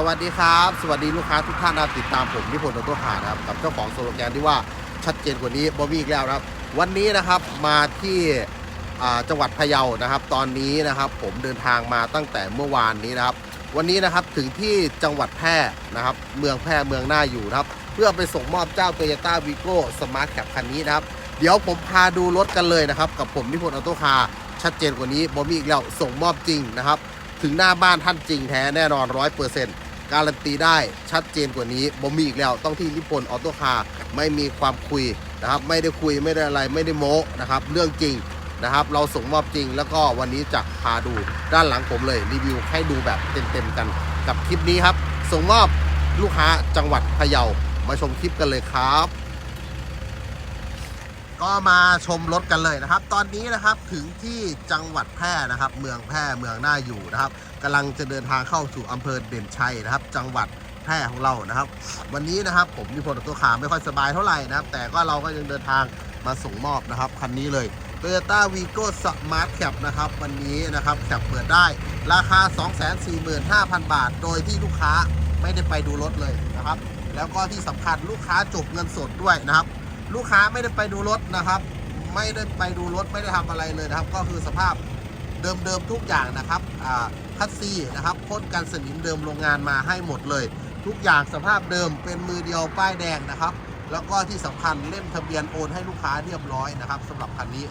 สวัสดีครับ สวัสดีลูกค้าทุกท่านนะครับติดตามผมนิพนธ์ออโตคานะครับกับเจ้าของสโลแกนที่ว่าชัดเจนกว่านี้บอมีอีกแล้วนะครับ วันนี้นะครับมาที่จังหวัดพะเยานะครับ ตอนนี้นะครับผมเดินทางมาตั้งแต่เมื่อวานนี้นะครับ วันนี้นะครับถึงที่จังหวัดแพร่นะครับ เมืองแพร่เมืองหน่าอยู่นะครับ เพื่อไปส่งมอบเจ้า Toyota v i g o Smart Cap คันนี้นะครับ เดี๋ยวผมพาดูรถกันเลยนะครับ กับผมนิพนธ์ออโต้คาร์ชัดเจนกว่านี้บอมีอีกแล้วส่งมอบจริงนะครับ ถึงหน้าบ้านท่านจริงแท้แน่นอนร้อยเปอร์เซ็นต์ การันตีได้ชัดเจนกว่านี้บ่มีอีกแล้วต้องที่นิพนธ์ออโต้คาร์ไม่มีความคุยนะครับ ไม่ได้คุยไม่ได้อะไรไม่ได้โม้นะครับ เรื่องจริงนะครับ เราส่งมอบจริง แล้วก็วันนี้จะพาดูด้านหลังผมเลยรีวิวให้ดูแบบเต็มๆกันกับคลิปนี้ครับ ส่งมอบลูกค้าจังหวัดพะเยามาชมคลิปกันเลยครับ ก็มาชมรถกันเลยนะครับ ตอนนี้นะครับถึงที่จังหวัดแพร่นะครับ เมืองแพร่เมืองหน่าอยู่นะครับกำลังจะเดินทางเข้าสู่อำเภอเด่นชัยนะครับ จังหวัดแพร่ของเรานะครับ วันนี้นะครับผมนิพนธ์ตัวขาไม่ค่อยสบายเท่าไหร่นะครับ แต่ก็เราก็ยังเดินทางมาส่งมอบนะครับคันนี้เลย Toyota Vigo Smart Cap นะครับ วันนี้นะครับแคปเปิดได้ราคา 245,000 บาท โดยที่ลูกค้าไม่ได้ไปดูรถเลยนะครับ แล้วก็ที่สำคัญลูกค้าจบเงินสดด้วยนะครับ ลูกค้าไม่ได้ไปดูรถนะครับ ไม่ได้ไปดูรถไม่ได้ทำอะไรเลยนะครับ ก็คือสภาพเดิมๆทุกอย่างนะครับอ่าคัสซีนะครับพ่นกันสนิมเดิมโรงงานมาให้หมดเลย ทุกอย่างสภาพเดิมเป็นมือเดียวป้ายแดงนะครับ แล้วก็ที่สำคัญเล่มทะเบียนโอนให้ลูกค้าเรียบร้อยนะครับสำหรับคันนี้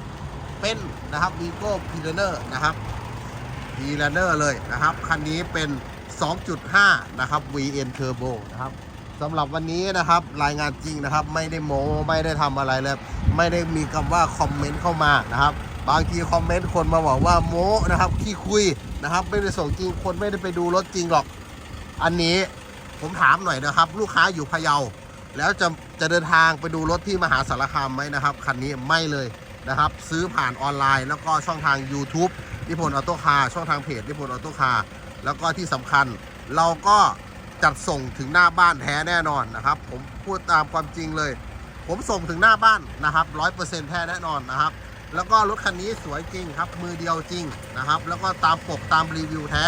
เป็นนะครับ Vigo p i l a n e r นะครับ p i l a n e r เลยนะครับคันนี้เป็น 2.5 นะครับ VN Turbo นะครับ สำหรับวันนี้นะครับรายงานจริงนะครับ ไม่ได้โม้ไม่ได้ทำอะไรเลยไม่ได้มีคำว่าคอมเมนต์เข้ามานะครับ บางทีคอมเมนต์คนมาบอกว่าโม้นะครับขี้คุยนะครับ ไม่ได้ส่งจริงคนไม่ได้ไปดูรถจริงหรอก อันนี้ผมถามหน่อยนะครับ ลูกค้าอยู่พะเยา แล้วจะจะเดินทางไปดูรถที่มหาสารคามไหมนะครับคันนี้ไม่เลยนะครับ ซื้อผ่านออนไลน์ แล้วก็ช่องทาง YouTube นิพนธ์ออโต้คาร์ช่องทางเพจนิพนธ์ออโต้คาร์แล้วก็ที่สำคัญเราก็ จัดส่งถึงหน้าบ้านแท้แน่นอนนะครับ ผมพูดตามความจริงเลย ผมส่งถึงหน้าบ้านนะครับร้อยเปอร์เซ็นต์แท้แน่นอนนะครับ แล้วก็รถคันนี้สวยจริงครับ มือเดียวจริงนะครับ แล้วก็ตามปกตามรีวิวแท้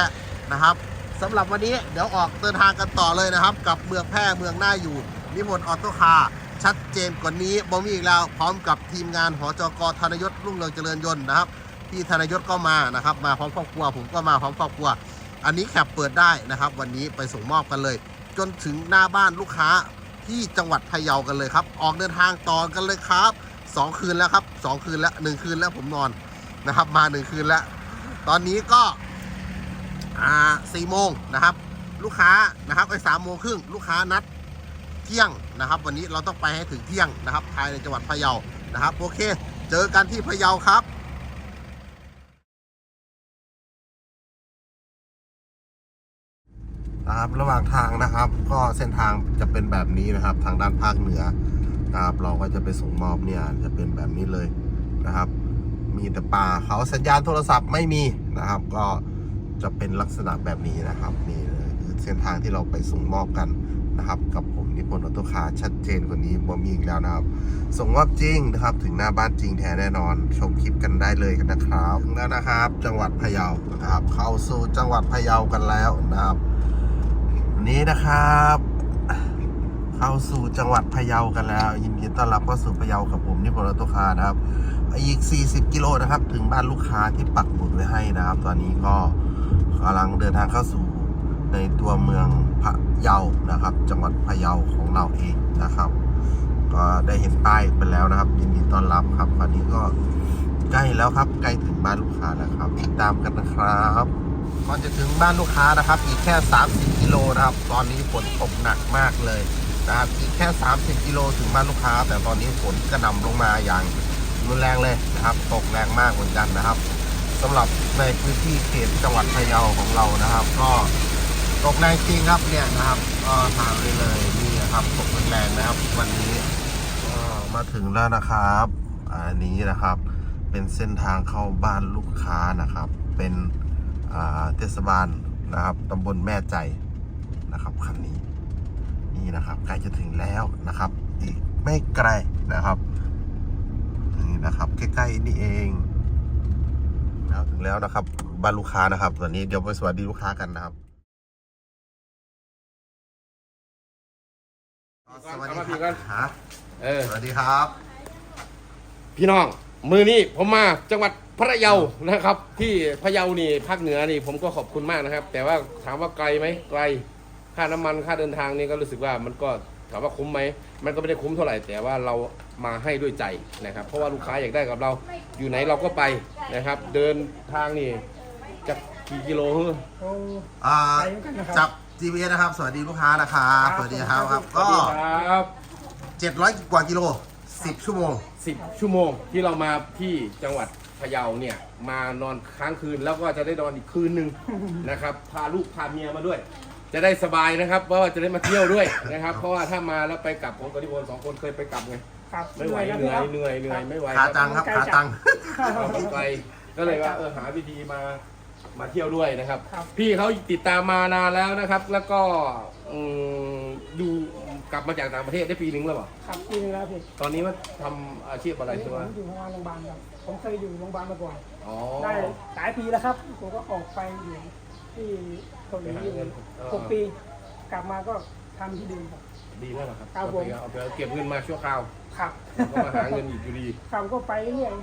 นะครับสำหรับวันนี้เดี๋ยวออกเดินทางกันต่อเลยนะครับ กับเมืองแพร่เมืองหน่าอยู่นิมนต์ออโต้คาร์ชัดเจนกว่านี้บอมีอีกแล้วพร้อมกับทีมงานหอจกธนยศรุ่งเรืองเจริญยนต์นะครับพี่ธนยศก็มานะครับ มาพร้อมครอบครัว ผมก็มาพร้อมครอบครัว อันนี้แคปเปิดได้นะครับ วันนี้ไปส่งมอบกันเลย จนถึงหน้าบ้านลูกค้าที่จังหวัดพะเยากันเลยครับ ออกเดินทางต่อกันเลยครับสองคืนแล้วครับสองคืนแล้วหนึ่งคืนแล้วผมนอนนะครับ มาหนึ่งคืนแล้ว ตอนนี้ก็อ่าสี่โมงนะครับ ลูกค้านะครับไปสามโมงครึ่งลูกค้านัดเที่ยงนะครับ วันนี้เราต้องไปให้ถึงเที่ยงนะครับภายในจังหวัดพะเยานะครับโอเค เจอกันที่พะเยาครับ ครับ ระหว่างทางนะครับ ก็เส้นทางจะเป็นแบบนี้นะครับ ทางด้านภาคเหนือนะครับ เราก็จะไปส่งมอบเนี่ยจะเป็นแบบนี้เลยนะครับ มีแต่ป่าเขาสัญญาณโทรศัพท์ไม่มีนะครับ ก็จะเป็นลักษณะแบบนี้นะครับนี่เลยคือเส้นทางที่เราไปส่งมอบกันนะครับ กับผมนิพนธ์ออโตคาชัดเจนกว่านี้บ่มีอีกแล้วนะครับ ส่งมอบจริงนะครับ ถึงหน้าบ้านจริงแท้แน่นอน ชมคลิปกันได้เลยกันนะครับถึงแล้วนะครับ จังหวัดพะเยานะครับ เข้าสู่จังหวัดพะเยากันแล้วนะครับ วันนี้นะครับ เข้าสู่จังหวัดพะเยากันแล้ว ยินดีต้อนรับเข้าสู่พะเยากับผมนิพนธ์ต้คานะครับ อีก 40 กิโลนะครับ ถึงบ้านลูกค้าที่ปักหมุดไว้ให้นะครับ ตอนนี้ก็กำลังเดินทางเข้าสู่ในตัวเมืองพะเยานะครับ จังหวัดพะเยาของเราเองนะครับ ก็ได้เห็นป้ายไปแล้วนะครับ ยินดีต้อนรับครับตอนนี้ก็ใกล้แล้วครับใกล้ถึงบ้านลูกค้าแล้วครับ ติดตามกันนะครับ ก่อนจะถึงบ้านลูกค้านะครับ อีกแค่ 30 กิโลนะครับ ตอนนี้ฝนตกหนักมากเลยนะครับ อีกแค่ 30 กิโลถึงบ้านลูกค้า แต่ตอนนี้ฝนกระหน่ำลงมาอย่างรุนแรงเลยนะครับ ตกแรงมากเหมือนกันนะครับสำหรับในพื้นที่เขตจังหวัดพะเยาของเรานะครับ ก็ตกแรงจริงครับเนี่ยนะครับก็ทางไปเลยนี่นะครับตกแรงนะครับ วันนี้ก็มาถึงแล้วนะครับ อันนี้นะครับ เป็นเส้นทางเข้าบ้านลูกค้านะครับ เป็น เทศบาลนะครับตำบลแม่ใจนะครับคันนี้นี่นะครับใกล้จะถึงแล้วนะครับ อีกไม่ไกลนะครับนี่นะครับใกล้ๆนี่เองแล้วถึงแล้วนะครับบ้านลูกค้านะครับตอนนี้เดี๋ยวไปสวัสดีลูกค้ากันนะครับ สวัสดีเอามาคพี่ก่รัอบนฮะเออสวัสดีครับ พี่น้อง มือนี้ผมมาจังหวัด พระเยานะครับ ที่พะเยานี่ภาคเหนือนี่ผมก็ขอบคุณมากนะครับ แต่ว่าถามว่าไกลไหมไกล ค่าน้ำมันค่าเดินทางนี่ก็รู้สึกว่ามันก็ถามว่าคุ้มไหมมันก็ไม่ได้คุ้มเท่าไหร่ แต่ว่าเรามาให้ด้วยใจนะครับ เพราะว่าลูกค้าอยากได้กับเราอยู่ไหนเราก็ไปนะครับ เดินทางนี่จะกี่กิโลเฮ้อโอ้อ่าไปเหมือนกันนะครับจับ GPS นะครับ สวัสดีลูกค้านะครับครับสวัสดีครับครับสวัก็สดีครับ 700 กว่ากิโล 10 ชั่วโมงสิบชั่วโมงที่เรามาที่จังหวัด พะเยาเนี่ยมานอนค้างคืนแล้วก็จะได้นอนอีกคืนหนึ่งนะครับ พาลูกพาเมียมาด้วย จะได้สบายนะครับเพราะว่าจะได้มาเที่ยวด้วยนะครับ เพราะว่าถ้ามาแล้วไปกลับผมกับนิพนธ์สองคนเคยไปกลับไงครับไม่ไหวเหนื่อยเหนื่อยเหนื่อยไม่ไหวขาจังครับขาจังเราต้องไกลก็เลยว่าเออหาวิธีมามาเที่ยวด้วยนะครับครับ พี่เขาติดตามมานานแล้วนะครับ แล้วก็อืมดู กลับมาจากต่างประเทศได้ปีหนึงแล้วเปล่าครับปีนึงแล้วพี่ตอนนี้ว่าทำอาชีพอะไรผมตัวอยู่โรงพยาบาลโรงพยาบาลครับผมเคยอยู่โรงพยาบาลมาก่อนอ๋อได้หลายปีแล้วครับผมก็ออกไปอยู่ที่เกาหลีอยู่หกปี กลับมาก็ทำที่เดิมครับ ดีแล้วเหรอครับครับผม เอาไปเอาเก็บเงินมาชั่วคราวครับแล้วก็มาหาเงินอีกอยู่ดี ครับก็ไปเรื่อย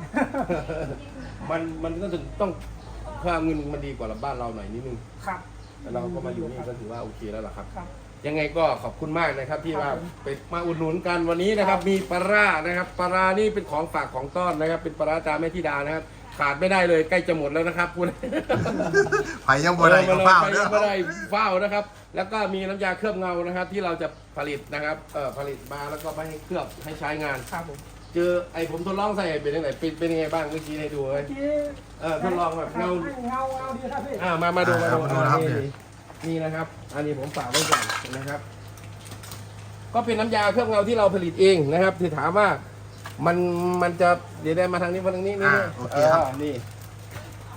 มันมันก็ถึงต้องเพิ่มเงินมันดีกว่าบ้านเราหน่อยนิดนึง ครับแล้วเราก็มาอยู่นี่ก็ถือว่าโอเคแล้วล่ะครับ ครับ ยังไงก็ขอบคุณมากนะครับที่ครับว่าผมไปมาอุดหนุนกันวันนี้นะครับ มีปลาร่านะครับปลาร่านี่เป็นของฝากของต้อนนะครับ เป็นปลาร่าตาแม่ธิดานะครับ ขาดไม่ได้เลยใกล้จะหมดแล้วนะครับคุณ ไผ่ยังบ่ได้กับเฝ้าเด้อ ไม่ได้เฝ้านะครับ แล้วก็มีน้ำยาเคลือบเงานะครับ ที่เราจะผลิตนะครับเอ่อผลิตมาแล้วก็ไม่ให้เคลือบให้ใช้งาน ครับผมเจอไอ้ผมทดลองใส่เป็นยังไงเป็นเป็นยังไงบ้างเมื่อกี้ให้ดูเลยเมื่อกี้เออทดลองแบบเงาเงาเงาดีครับพี่ อ่ามามาดูมาดูอ่ามาดูนะครับอ่าเนี่ย นี่ นี่นะครับ อันนี้ผมฝากไว้ก่อนนะครับ ก็เป็นน้ำยาเคลือบเงาที่เราผลิตเองนะครับที่ถามว่ามันมันจะเดี๋ยวได้มาทางนี้มาทางนี้นี่อ่าโอเคครับนี่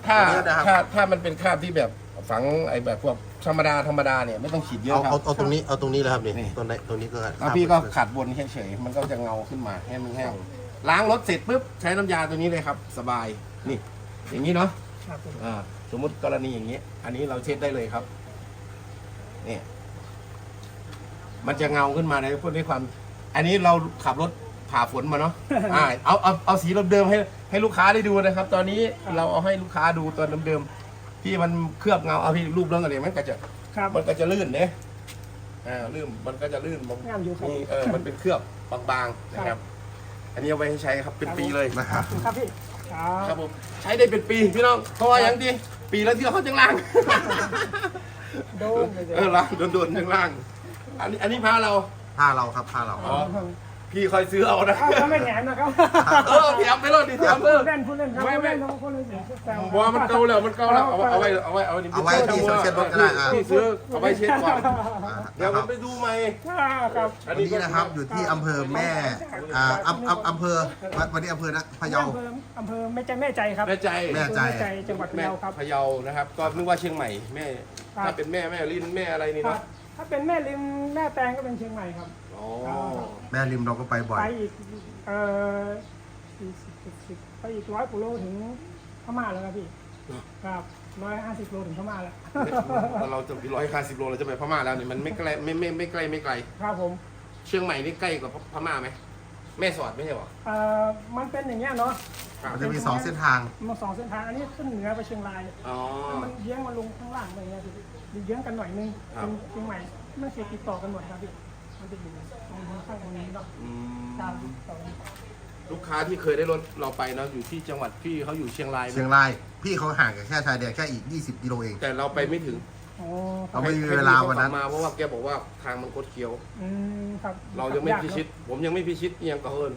ถ้าเดี๋ยวนะครับ ถ้าถ้ามันเป็นคราบที่แบบฝังไอ้แบบพวกธรรมดาธรรมดาเนี่ยไม่ต้องฉีดเยเอาอะครัเอาบเอาตรงนี้เอาตรงนี้เลยครับนี่นี่ ตรงไหนตรงนี้ก็แล้วพี่ก็ขัดบนเฉยๆมันก็จะเงาขึ้นมาให้มันแห้งล้างรถเสร็จปุ๊บใช้น้ำยาตัวนี้เลยครับ สบายนี่ อย่างนี้เนาะครับผม อ่าสมมติกรณีอย่างนี้ อันนี้เราเช็ดได้เลยครับ นี่มันจะเงาขึ้นมาในพวกด้วยความ อันนี้เราขับรถผ่าฝนมาเนาะ อ่า เอาเอาเอาสีเดิมๆให้ให้ลูกค้าได้ดูนะครับ ตอนนี้เราเอาให้ลูกค้าดูตัวเดิมๆที่มันเคลือบเงาเอาพี่รูปเรื่องอะไรมันก็จะ ครับ มันก็จะลื่นเนี่ยอ่าลื่นมันก็จะลื่นมันงามอยู่ครับนี่เออ มันเป็นเคลือบบางๆนะครับ อันนี้เอาไว้ให้ใช้ครับ เป็นปีเลยนะครับ ครับพี่ครับครับผม ใช้ได้เป็นปีพี่น้อง เพราะว่าอย่างดี ปีแล้วที่เขาจังล่าง โดนเลยเออล่างโดนๆจังล่าง อันนี้อันนี้พาเรา ผ้าเราครับผ้าเรา อ๋อ พี่คอยซื้อเอานะถ้าไม่แหนมนะครับเออแถมไปเลยดิแถมเออเล่นพูดเล่นครับไม่ไม่เล่นน้องพูดเล่นแซวบัวมันเก่าแล้วมันเก่าแล้วเอาไว้เอาไว้เอาไว้เอาไว้เอาไว้ที่เช็ดรถก็ได้อะ พี่ซื้อเอาไว้เช็ดก่อนอ่าเดี๋ยวนะคผรัมบไปดูใหม่ ครับวันนี้นะครับอยู่ที่อำเภอแม่อ่าอำอำอำเภอวันนี้อำเภอนะพะเยา อำเภออำเภอแม่ใจแม่ใจครับแม่ใจ แม่ ใจ แม่ใจจังหวัดพะแม่เยาครับ พะเยานะครับ ก็นึกว่าเชียงใหม่แม่ ครับ ถ้าเป็นแม่แม่ลินแม่อะไรนี่ครัเนาะบถ้าเป็นแม่ริมแม่แตงก็เป็นเชียงใหม่ครับ อ๋อแม่ริมเราก็ไปบ่อยไปอีกเอ่อสี่สิบเจ็ดสิบไปอีกร้อยกิโลถึงพม่าแล้วครับพี่ครับร้อยห้าสิบโลถึงพม่าแล้วเราจะร้อยห้าสิบโลเราจะไปพม่าแล้วเนี่ยมันไม่ไกลไม่ไม่ไม่ไกลไม่ไกล ครับผม เชียงใหม่นี่ใกล้กว่าพม่าไหมแม่สอดไม่ใช่หรอเอ่อมันเป็นอย่างเงี้ยเนาะครับมันจะมีสองเส้นทางมันสองเส้นทางอันนี้ขึ้นเหนือไปเชียงรายอ๋อมันเยื้องมาลงข้างล่างไปอย่างเงี้ยพี่เยื้องกันหน่อยนึงครับเป็นเชียงใหม่มันเสียติดต่อกันหมดครับพี่ มันจะอยู่ตรงข้างตรงนี้เนาะอืตามมต่อกันลูกค้าที่เคยได้รถเราไปเนาะอยู่ที่จังหวัดพี่เขาอยู่เชียงรายนะเชียงราย พี่เขาห่างกับแค่ชายแดนแค่อีก 20กิโลเอง แต่เราไปไม่ถึงอ๋อครัเราบไม่มีเวลาวันนั้น ให้พี่เขขับมาเพราะว่าแกบอกว่าทางมันคดเคี้ยว อืมครับเรายังไม่ยากพิชิต ผมยังไม่พิชิตเอียงกระเฮิน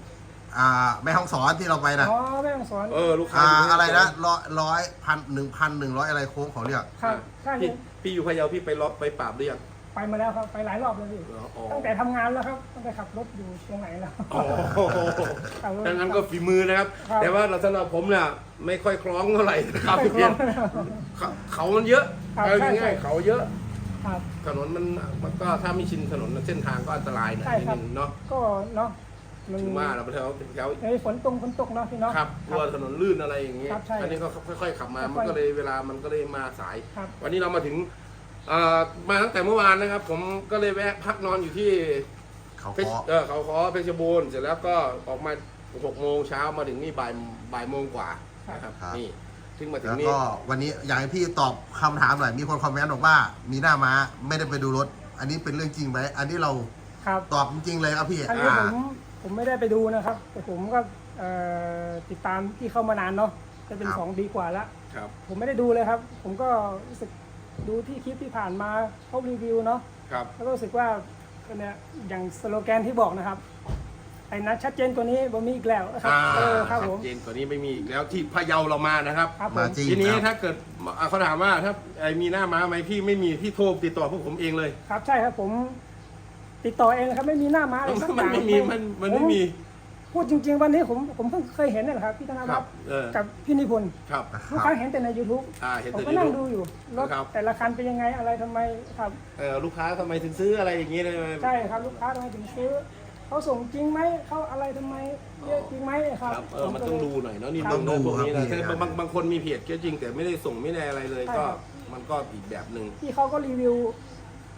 อ่าแม่ห้องสอนที่เราไปเนนะอะอ๋อแม่ฮ่องสอนเออลูกค้าอ่ายู่ที่อะไรนะร้อยร้อยพันหนึ่งพันหนึ่งร้อยอะไรโค้งเขาเรียกครับใช่พี่พี่อยู่พะเยาพี่ไปล็อกไปปราบหรือยัง ไปมาแล้วครับไปหลายรอบแล้วพี่อ๋อ ตั้งแต่ทำงานแล้วครับตั้งแต่ขับรถอยู่เชียงใหม่แล้วอ๋อดังนั้นก็ฝีมือนะครับครับแต่ว่าสำหรับผมเนี่ยไม่ค่อยคล้องเท่าไหร่นะครับพี่เพียนเขาเขามันเยอะครับเอาใช่ง่ายใช่ๆเขาเยอะ ครับ ถนนมันมันก็ถ้าไม่ชินถนนเส้นทางก็อันตรายหน่อยใช่นิดครับ นึงเนาะก็เนาะมันถึงว่าเราไปเที่ยวแถวเอ้ยฝนตกฝนตกเนาะพี่เนาะครับกลัวถนนลื่นอะไรอย่างเงี้ยครับใช่อันนี้ก็ค่อยๆขับมาค่อยๆมันก็เลยเวลามันก็เลยมาสาย ครับ วันนี้เรามาถึงเอ่อ มาตั้งแต่เมื่อวานนะครับ ผมก็เลยแวะพักนอนอยู่ที่เขาเพชรเคาะเออเขาขอเพชรบูรณ์เสร็จแล้วก็ออกมาหกโมงเช้ามาถึงนี่บ่ายบ่ายโมงกว่านะครับนี่ถึงมาถึแล้งวนี่ก็วันนี้อยากให้พี่ตอบคำถามหน่อยมีคนคอมเมนต์บอกว่า มีหน้าม้าไม่ได้ไปดูรถ อันนี้เป็นเรื่องจริงไหมอันนี้เราครับตอบจริงๆเลยครับพี่อันนี้อ่าผมผมไม่ได้ไปดูนะครับ แต่ผมก็เอ่อติดตามที่เข้ามานานเนาะจะเป็นครับสองปีกว่าแล้วครับ ผมไม่ได้ดูเลยครับ ผมก็รู้สึก ดูที่คลิปที่ผ่านมาเขารีวิวเนาะครับแล้วก็รู้สึกว่าเนี่ยอย่างสโลแกนที่บอกนะครับไอ้นัดชัดเจนกว่านี้บ่มีอีกแล้วนะครับอ่าเออครับผมเย็นกว่านี้ไม่มีอีกแล้วที่พะเยาเรามานะครับครับผมามจริงทีนี้ครับถ้าเกิดอะเขาถามว่าถ้าไอ้มีหน้าม้าไหมพี่ไม่มีพี่โทรติดต่อพวกผมเองเลย ครับใช่ครับผม ติดต่อเองเลยครับไม่มีหน้าม้าอะไรสักอมันย่างไม่มีมันมันไม่มี พูดจริง ๆ วันนี้ผมผมเพิ่งเคยเห็นนี่แหละครับพี่ธนควัรัฒบน์เออกับพี่นิพนธ์ครับทุกครั้งเห็นแต่ใน YouTube อ่าเห็นผมแต่ก็ในนั่งรูดูปอยู่รถครับ แต่ละคันเป็นยังไงอะไรทำไมครับ เออลูกค้าทำไมถึงซื้ออะไรอย่างนี้เลยใช่ครับลูกค้าทำไมถึงซื้อเขาส่งจริงไหมเขาอะไรทำไมเยอะจริงไหมคครัรับบเออมันต้องดูหน่อยเนาะนี่ครับเรื่องพวกนี้ต้นะองดูครับคือบางบางคนมีเพจก็จริงแต่ไม่ได้ส่งไม่ได้อะไรเลยใช่ก็ครับมันก็อีกแบบหนึ่ง พี่เขาก็รีวิว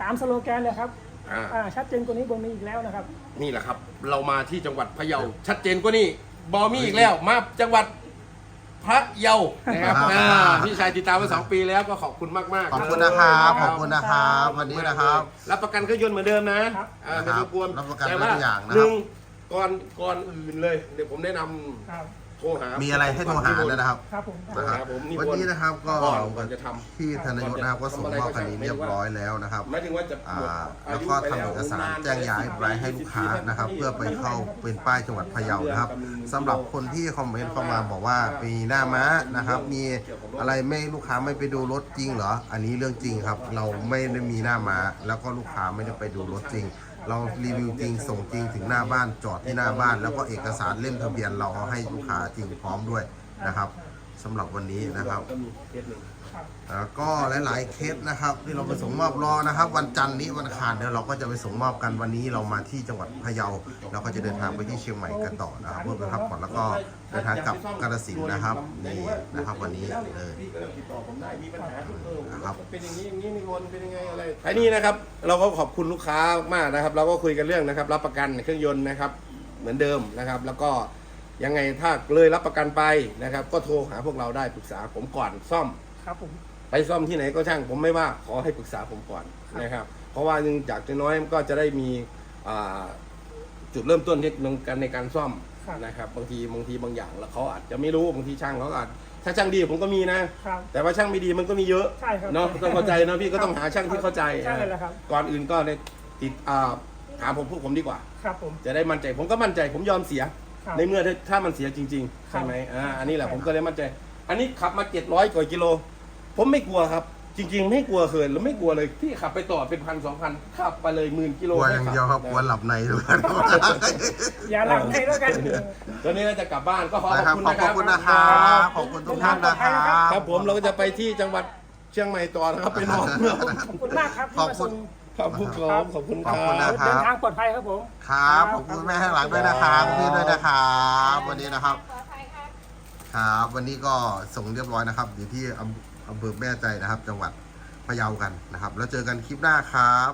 ตามสโลแกนเลยครับ อ่าอ่าชัดเจนกว่านี้บนมีอีกแล้วนะครับนี่แหละครับ เรามาที่จังหวัดพะเยา ชัดเจนกว่านี่บอมี่อีกแล้ว มาจังหวัดพระเยานะครับครับ อ่าพี่ชายติดตามมาสองปีแล้วก็ขอบคุณมากมากๆขอบคุณนะครับ ขอบคุณนะครับ วันนี้นะครับ รับประกันเครื่องยนต์เหมือนเดิมนะครับอ่าไม่ต้องกลัวรับประกันแต่ว่าทุกอย่างนะครับ หนึ่งก่อนก่อนอื่นเลย เดี๋ยวผมแนะนำ ครับโทรหามีมีอะไรให้โทรหาด้วยนะครับ ครับผมนะครับผมนี่วันนี้นะครับก็ก่อนก่อนจะทำที่ธนายกนะครับก็ส่งมอบคันนี้เรียบร้อยแล้วนะครับ หมายถึงว่าจะอ่าหมดแล้วก็ทำเอกสารแจ้งย้ายไปให้ลูกค้านะครับ เพื่อไปเข้าเป็นป้ายจังหวัดพะเยานะครับสำหรับคนที่คอมเมนต์เข้ามาบอกว่ามีหน้าม้านะครับ มีอะไรไม่ลูกค้าไม่ไปดูรถจริงเหรออันนี้เรื่องจริงครับ เราไม่ได้มีหน้าม้าแล้วก็ลูกค้าไม่ได้ไปดูรถจริง เรารีวิวจริงส่งจริงถึงหน้าบ้านจอดที่หน้าบ้าน แล้วก็เอกสารเล่มทะเบียนเราเอาให้ลูกค้าจริงพร้อมด้วยนะครับ สำหรับวันนี้นะครับ ก็มีเคสหนึ่งแล้วก็หลาย ๆ เคสนะครับ ที่เราไปส่งมอบรอนะครับ วันจันทร์นี้วันอังคารเดี๋ยวเราก็จะไปส่งมอบกันวันนี้เรามาที่จังหวัดพะเยาเราก็จะเดินทางไปที่เชียงใหม่กันต่อนะครับเพื่อไปพักผ่อนแล้วก็เดินทางกลับกาฬสินธุ์นะครับนี่นะครับวันนี้เลยพี่ก็ติดต่อผมได้มีปัญหาทุกเออนะครับเป็นอย่างนี้อย่างนี้มีวนเป็นยังไงอะไรไอ้นี่นะครับเราก็ขอบคุณลูกค้ามากนะครับ เราก็คุยกันเรื่องนะครับ รับประกันเครื่องยนต์นะครับ เหมือนเดิมนะครับ แล้วก็ ยังไงถ้าเลยรับประกันไปนะครับ ก็โทรหาพวกเราได้ปรึกษาผมก่อนซ่อม ครับผม ไปซ่อมที่ไหนก็ช่างผมไม่ว่าขอให้ปรึกษาผมก่อนนะครับ เพราะว่ายังจากจะน้อยมันก็จะได้มีอ่าจุดเริ่มต้นที่ในการในการซ่อมครับนะครับ บางทีบางทีบางอย่างแล้วเขาอาจจะไม่รู้บางทีช่างเขาอาจถ้าช่างดีผมก็มีนะ ครับ แต่ว่าช่างไม่ดีมันก็มีเยอะใช่ครับเนาะต้องเข้าใจเนาะพี่ก็ต้องหาช่างที่เข้าใจใช่เลยแหละครับ ก่อนอื่นก็ในติดอ่าถามผมพวกผมดีกว่า ครับผม จะได้มั่นใจผมก็มั่นใจผมยอมเสียครับ ในเมื่อถ้าถ้ามันเสียจริงๆครับใช่ไหมอ่าอันนี้แหละผมก็เลยมั่นใจ อันนี้ขับมาเจ็ดร้อยกว่ากิโล ผมไม่กลัวครับ จริง ๆ ไม่กลัวเขินแล้วไม่กลัวเลยพี่ขับไปต่อเป็นพันสองพันขับไปเลยหมื่นกิกโลลัวอย่างเดียวครับกลัวหลับในด้วย อย่าหลับในแล้วกัน ตอนนี้เราจะกลับบ้านก็ขอขนะอบครับคุณขอบนะครับคุณนะครับขอบคุณทุกท่านนะครับครับผมเราก็จะไปที่จังหวัดเชียงใหม่ต่อนะครับไปนอนขอบคุณมากครับที่ขอบมาคุส่ณง ขอบคุณครับขอบคุณคขอบรัคุณนะบ ครับ เดินทางปลอดภัยครับผม ครับขอบคุณแม่ข้างหลังด้วยนะครับพี่ด้วยนะครับวันนี้นะครับครับ วันนี้ก็ส่งเรียบร้อยนะครับ อยู่ที่อำอำเภอแม่ใจนะครับ จังหวัดพะเยากันนะครับ แล้วเจอกันคลิปหน้าครับ